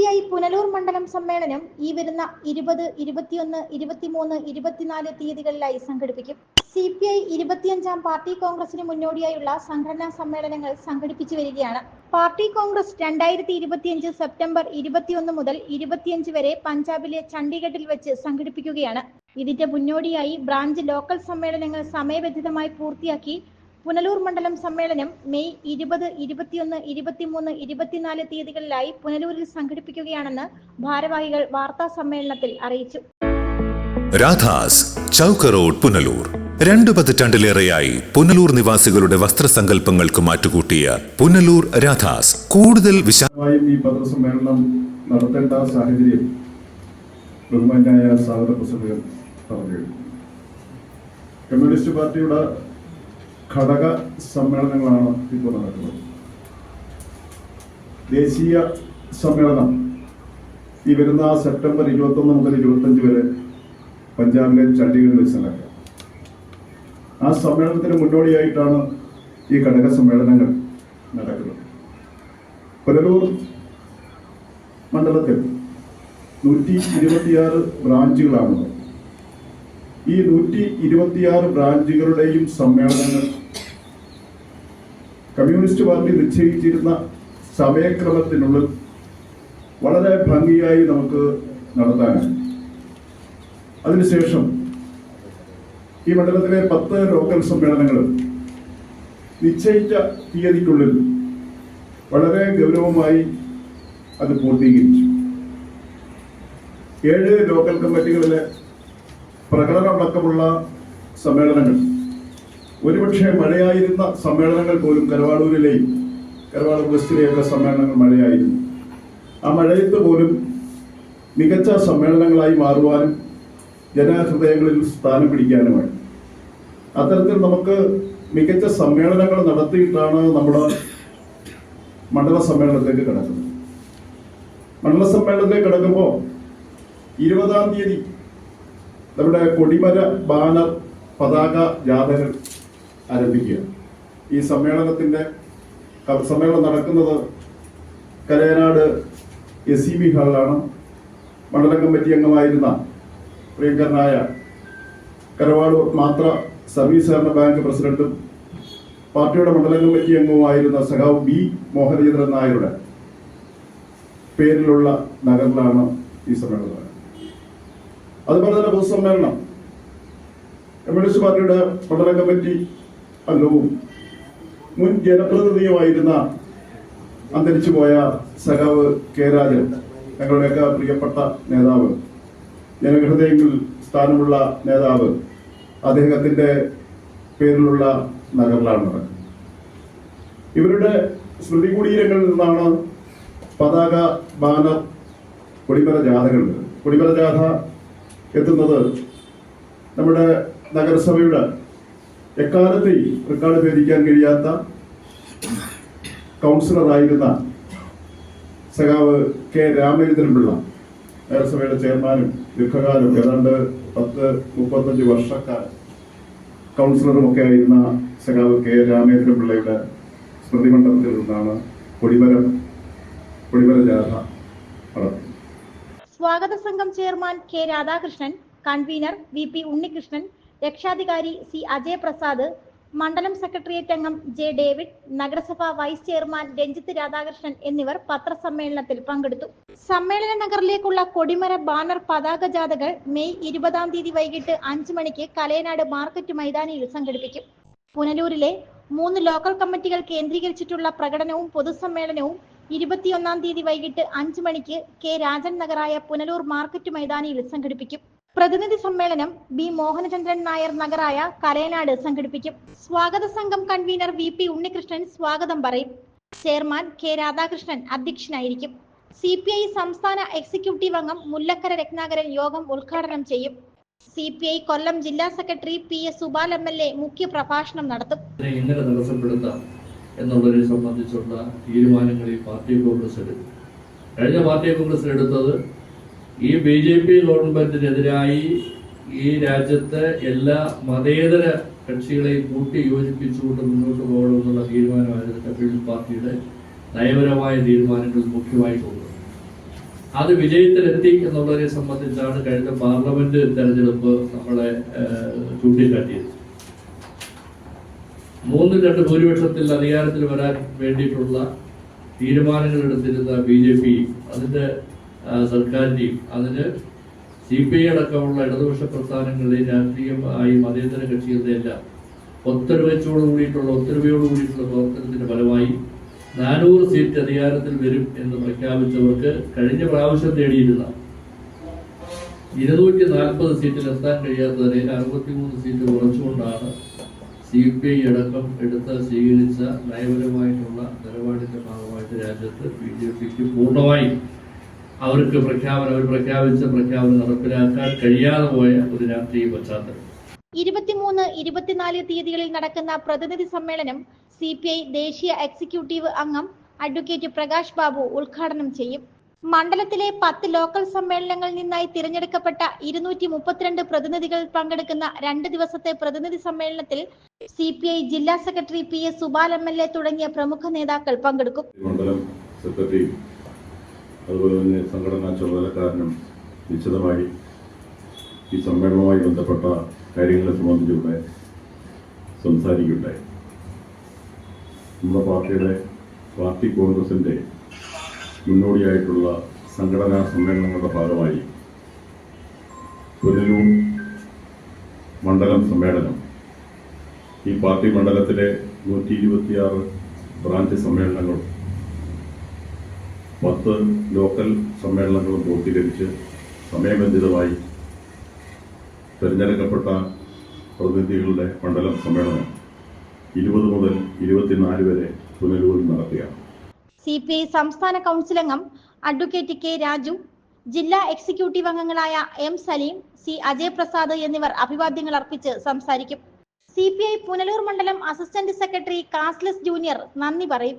P I Punalur മണ്ഡലം സമ്മേളനം ഈ വരുന്ന ഇരുപത് ഇരുപത്തിയൊന്ന് ഇരുപത്തിമൂന്ന് ഇരുപത്തിനാല് തീയതികളിലായി സംഘടിപ്പിക്കും. സി പി ഐ ഇരുപത്തിയഞ്ചാം പാർട്ടി കോൺഗ്രസിന് മുന്നോടിയായുള്ള സംഘടനാ സമ്മേളനങ്ങൾ സംഘടിപ്പിച്ചു വരികയാണ്. പാർട്ടി കോൺഗ്രസ് രണ്ടായിരത്തി ഇരുപത്തിയഞ്ച് സെപ്റ്റംബർ ഇരുപത്തിയൊന്ന് മുതൽ ഇരുപത്തിയഞ്ച് വരെ പഞ്ചാബിലെ ചണ്ഡീഗഡിൽ വെച്ച് സംഘടിപ്പിക്കുകയാണ്. ഇതിന്റെ മുന്നോടിയായി ബ്രാഞ്ച് ലോക്കൽ സമ്മേളനങ്ങൾ സമയബന്ധിതമായി പൂർത്തിയാക്കി പുനലൂർ മണ്ഡലം സമ്മേളനം മെയ് ഇരുപത് ഇരുപത്തിയൊന്ന് ഇരുപത്തിമൂന്ന് ഇരുപത്തിനാല് തീയതികളിലായി പുനലൂരിൽ സംഘടിപ്പിക്കുകയാണെന്ന് ഭാരവാഹികൾ വാർത്താ സമ്മേളനത്തിൽ അറിയിച്ചു. രാധാസ് ചൗക്ക് റോഡ് പുനലൂർ. രണ്ടു പതിറ്റാണ്ടിലേറെയായി പുനലൂർ നിവാസികളുടെ വസ്ത്രസങ്കല്പങ്ങൾക്ക് മാറ്റുകൂട്ടിയ പുനലൂർ രാധാസ് കൂടുതൽ വിശാലമായും ഈ പത്രസമ്മേളനം നടത്തേണ്ട സാഹചര്യം ബഹുമാനായ സ്വാഗത പ്രസംഗം പറഞ്ഞു. കമ്മ്യൂണിസ്റ്റ് പാർട്ടിയുടെ ഘടക സമ്മേളനങ്ങളാണ് ഇപ്പോൾ നടക്കുന്നത്. ദേശീയ സമ്മേളനം ഈ വരുന്ന സെപ്റ്റംബർ ഇരുപത്തൊന്ന് മുതൽ ഇരുപത്തഞ്ച് വരെ പഞ്ചാബിലെ ചണ്ഡീഗഡിൽ വെച്ച് നടക്കുക. ആ സമ്മേളനത്തിന് മുന്നോടിയായിട്ടാണ് ഈ ഘടക സമ്മേളനങ്ങൾ നടക്കുന്നത്. പുനലൂർ മണ്ഡലത്തിൽ നൂറ്റി ഇരുപത്തിയാറ് ബ്രാഞ്ചുകളാണുള്ളത്. ഈ നൂറ്റി ഇരുപത്തിയാറ് ബ്രാഞ്ചുകളുടെയും സമ്മേളനങ്ങൾ കമ്മ്യൂണിസ്റ്റ് പാർട്ടി നിശ്ചയിച്ചിരുന്ന സമയക്രമത്തിനുള്ളിൽ വളരെ ഭംഗിയായി നമുക്ക് നടത്താനാണ് അതിനുശേഷം ഈ മണ്ഡലത്തിലെ പത്ത് ലോക്കൽ സമ്മേളനങ്ങളും നിശ്ചയിച്ച തീയതിക്കുള്ളിൽ വളരെ ഗൗരവമായി അത് പൂർത്തീകരിച്ചു. ഏഴ് ലോക്കൽ കമ്മിറ്റികളിലെ പ്രകടനമടക്കമുള്ള സമ്മേളനങ്ങൾ ഒരുപക്ഷെ മഴയായിരുന്ന സമ്മേളനങ്ങൾ പോലും കരവാളൂരിലെയും കരവാളൂർ വെസ്റ്റിലെയൊക്കെ സമ്മേളനങ്ങൾ മഴയായിരുന്നു. ആ മഴയത്ത് പോലും മികച്ച സമ്മേളനങ്ങളായി മാറുവാനും ജനഹൃദയങ്ങളിൽ സ്ഥാനം പിടിക്കാനുമായി. അത്തരത്തിൽ നമുക്ക് മികച്ച സമ്മേളനങ്ങൾ നടത്തിയിട്ടാണ് നമ്മുടെ മണ്ഡല സമ്മേളനത്തിലേക്ക് കിടക്കുന്നത്. മണ്ഡല സമ്മേളനത്തിലേക്ക് കിടക്കുമ്പോൾ ഇരുപതാം തീയതി നമ്മുടെ കൊടിമര ബാനർ പതാക ജാഥകൾ ആരംഭിക്കുക. ഈ സമ്മേളനത്തിന്റെ സമ്മേളനം നടക്കുന്നത് കരയനാട് എസ് സി ബി ഹാളിലാണ്. മണ്ഡലം കമ്മിറ്റി അംഗമായിരുന്ന പ്രിയങ്കരനായ കരവാളൂർ മാത്ര സർവീസ് സഹകരണ ബാങ്ക് പ്രസിഡന്റും പാർട്ടിയുടെ മണ്ഡലം കമ്മിറ്റി അംഗവുമായിരുന്ന സഖാവ് ബി മോഹനചന്ദ്രൻ നായരുടെ പേരിലുള്ള നഗറിലാണ് ഈ സമ്മേളനം അതുപോലെ തന്നെ പൊതുസമ്മേളനം. കമ്മ്യൂണിസ്റ്റ് പാർട്ടിയുടെ മണ്ഡലം കമ്മിറ്റി അംഗവും മുൻ ജനപ്രതിനിധിയുമായിരുന്ന അന്തരിച്ചു പോയ സഖാവ് കെ രാജൻ ഞങ്ങളുടെയൊക്കെ പ്രിയപ്പെട്ട നേതാവ് ജനഹൃദയങ്ങളിൽ സ്ഥാനമുള്ള നേതാവ് അദ്ദേഹത്തിന്റെ പേരിലുള്ള നഗറിലാണ് ഇവരുടെ സ്മൃതി കുടീരങ്ങളിൽ നിന്നാണ് പതാക ബാനർ കൊടിമര ജാഥകൾ കൊടിമര ജാഥ എത്തുന്നത് നമ്മുടെ നഗരസഭയുടെ എക്കാലത്തെയും റെക്കോർഡ് ഭേദിക്കാൻ കഴിയാത്ത കൗൺസിലറായിരുന്ന സഖാവ് കെ രാമചന്ദ്രൻപിള്ള നഗരസഭയുടെ ചെയർമാനും ദീർഘകാലം ഏതാണ്ട് പത്ത് മുപ്പത്തഞ്ച് വർഷക്കാലം കൗൺസിലറും ഒക്കെ ആയിരുന്ന സഖാവ് കെ രാമചന്ദ്രൻപിള്ളയുടെ സ്മൃതി മണ്ഡലത്തിൽ നിന്നാണ് കൊടിമരം കൊടിമര ജാഥ നടത്തുന്നത് സ്വാഗത സംഘം chairman K Radhakrishnan convener V P Unnikrishnan രക്ഷാധികാരി സി അജയ് പ്രസാദ് മണ്ഡലം സെക്രട്ടേറിയറ്റ് അംഗം ജെ ഡേവിഡ് നഗരസഭ വൈസ് ചെയർമാൻ രഞ്ജിത്ത് രാധാകൃഷ്ണൻ എന്നിവർ പത്രസമ്മേളനത്തിൽ പങ്കെടുത്തു. സമ്മേളന നഗറിലേക്കുള്ള കൊടിമര ബാനർ പതാക ജാഥകൾ മെയ് ഇരുപതാം തീയതി വൈകിട്ട് അഞ്ചു മണിക്ക് കലയനാട് മാർക്കറ്റ് മൈതാനിയിൽ സംഘടിപ്പിക്കും. പുനലൂരിലെ മൂന്ന് ലോക്കൽ കമ്മിറ്റികൾ കേന്ദ്രീകരിച്ചിട്ടുള്ള പ്രകടനവും പൊതുസമ്മേളനവും ഇരുപത്തിയൊന്നാം തീയതി വൈകിട്ട് അഞ്ചു മണിക്ക് കെ രാജൻ നഗറായ പുനലൂർ മാർക്കറ്റ് മൈതാനിയിൽ സംഘടിപ്പിക്കും. പ്രതിനിധി സമ്മേളനം ബി മോഹനചന്ദ്രൻ നായർ നഗറായ കരയനാട് സംഘടിപ്പിക്കും. സ്വാഗത സംഘം കൺവീനർ വി പി ഉണ്ണികൃഷ്ണൻ സ്വാഗതം പറയും. ചെയർമാൻ കെ രാധാകൃഷ്ണൻ അധ്യക്ഷനായിരിക്കും. സി പി ഐ സംസ്ഥാന എക്സിക്യൂട്ടീവ് അംഗം മുല്ലക്കര രത്നാകരൻ യോഗം ഉദ്ഘാടനം ചെയ്യും. സി പി ഐ കൊല്ലം ജില്ലാ secretary P S Subal M L A മുഖ്യ പ്രഭാഷണം നടത്തും എങ്ങനെ തടസ്സപ്പെടുത്താം എന്നുള്ളതിനെ സംബന്ധിച്ചുള്ള തീരുമാനങ്ങൾ ഈ പാർട്ടി കോൺഗ്രസ് എടുക്കും. കഴിഞ്ഞ പാർട്ടി കോൺഗ്രസ് എടുത്തത് ഈ ബി ജെ പി ഗവൺമെന്റിനെതിരായി ഈ രാജ്യത്തെ എല്ലാ മതേതര കക്ഷികളെയും കൂട്ടി യോജിപ്പിച്ചുകൊണ്ട് മുന്നോട്ട് പോകണമെന്നുള്ള തീരുമാനമായിരുന്നു കമ്മ്യൂണിസ്റ്റ് പാർട്ടിയുടെ നയപരമായ തീരുമാനങ്ങൾ മുഖ്യമായിട്ടുള്ളത് അത് വിജയത്തിലെത്തി എന്നുള്ളതിനെ സംബന്ധിച്ചാണ് കഴിഞ്ഞ പാർലമെന്റ് തെരഞ്ഞെടുപ്പ് നമ്മളെ ചൂണ്ടിക്കാട്ടിയത്. മൂന്ന് രണ്ട് ഭൂരിപക്ഷത്തിൽ അധികാരത്തിൽ വരാൻ വേണ്ടിയിട്ടുള്ള തീരുമാനങ്ങൾ എടുത്തിരുന്ന ബി ജെ പി അതിന്റെ ആ, സർക്കാരിന്റെയും. അതിന് സി പി ഐ അടക്കമുള്ള ഇടതുപക്ഷ പ്രസ്ഥാനങ്ങളുടെയും രാഷ്ട്രീയമായി മതേതര കക്ഷികളുടെ എല്ലാം ഒത്തൊരുമിച്ചോട് കൂടിയിട്ടുള്ള ഒത്തൊരുമയോട് കൂടിയിട്ടുള്ള പ്രവർത്തനത്തിന്റെ ഫലമായി നാനൂറ് സീറ്റ് അധികാരത്തിൽ വരും എന്ന് പ്രഖ്യാപിച്ചവർക്ക് കഴിഞ്ഞ പ്രാവശ്യം നേടിയിരുന്ന ഇരുന്നൂറ്റി നാൽപ്പത് സീറ്റിൽ എത്താൻ കഴിയാത്ത നിലയിൽ അറുപത്തിമൂന്ന് സീറ്റ് കുറച്ചുകൊണ്ടാണ് സി പി ഐ അടക്കം എടുത്ത് സ്വീകരിച്ച നയപരമായിട്ടുള്ള നിലപാടിന്റെ ഭാഗമായിട്ട് രാജ്യത്ത് ബി ജെ പിക്ക് പൂർണമായും അവർക്ക് പ്രഖ്യാപനം അവർ പ്രഖ്യാപിച്ച പ്രഖ്യാപനം നടപ്പിലാക്കാൻ കഴിയാതെ പോയ ഒരു രാഷ്ട്രീയ പശ്ചാത്തലം. ഇരുപത്തിമൂന്ന് ഇരുപത്തിനാല് തീയതികളിൽ നടക്കുന്ന പ്രതിനിധി സമ്മേളനം സി പി ഐ ദേശീയ എക്സിക്യൂട്ടീവ് അംഗം അഡ്വക്കേറ്റ് പ്രകാശ് ബാബു ഉദ്ഘാടനം ചെയ്യും. മണ്ഡലത്തിലെ പത്ത് ലോക്കൽ സമ്മേളനങ്ങളിൽ നിന്നായി തിരഞ്ഞെടുക്കപ്പെട്ട ഇരുന്നൂറ്റി മുപ്പത്തിരണ്ട് പ്രതിനിധികൾ പങ്കെടുക്കുന്ന രണ്ട് ദിവസത്തെ പ്രതിനിധി സമ്മേളനത്തിൽ സി പി ഐ ജില്ലാ secretary P S Subal M L A തുടങ്ങിയ പ്രമുഖ നേതാക്കൾ പങ്കെടുക്കും. അതുപോലെ തന്നെ സംഘടനാ ചുമതലക്കാരനും വിശദമായി ഈ സമ്മേളനവുമായി ബന്ധപ്പെട്ട കാര്യങ്ങളെ സംബന്ധിച്ചിവിടെ സംസാരിക്കുകയുണ്ടായി. നമ്മുടെ പാർട്ടിയുടെ പാർട്ടി കോൺഗ്രസിന്റെ മുന്നോടിയായിട്ടുള്ള സംഘടനാ സമ്മേളനങ്ങളുടെ ഭാഗമായി പുനലൂർ മണ്ഡലം സമ്മേളനം ഈ പാർട്ടി മണ്ഡലത്തിലെ നൂറ്റി ഇരുപത്തിയാറ് ബ്രാഞ്ച് സമ്മേളനങ്ങളും പത്ത് ലോക്കൽ സമ്മേളനങ്ങളും പൂർത്തീകരിച്ച് സമയബന്ധിതമായി തിരഞ്ഞെടുക്കപ്പെട്ട പ്രതിനിധികളുടെ മണ്ഡലം സമ്മേളനം ഇരുപത് മുതൽ ഇരുപത്തിനാല് വരെ പുനലൂരിൽ നടത്തുകയാണ് സി പി ഐ സംസ്ഥാന കൗൺസിൽ അംഗം അഡ്വക്കേറ്റ് കെ രാജു ജില്ലാ എക്സിക്യൂട്ടീവ് അംഗങ്ങളായ എം സലീം സി അജയ് പ്രസാദ് എന്നിവർ അഭിവാദ്യങ്ങൾ അർപ്പിച്ച് സംസാരിക്കും. സി പി ഐ പുനലൂർ മണ്ഡലം അസിസ്റ്റന്റ് സെക്രട്ടറി കാസ്ലസ് ജൂനിയർ നന്ദി പറയും.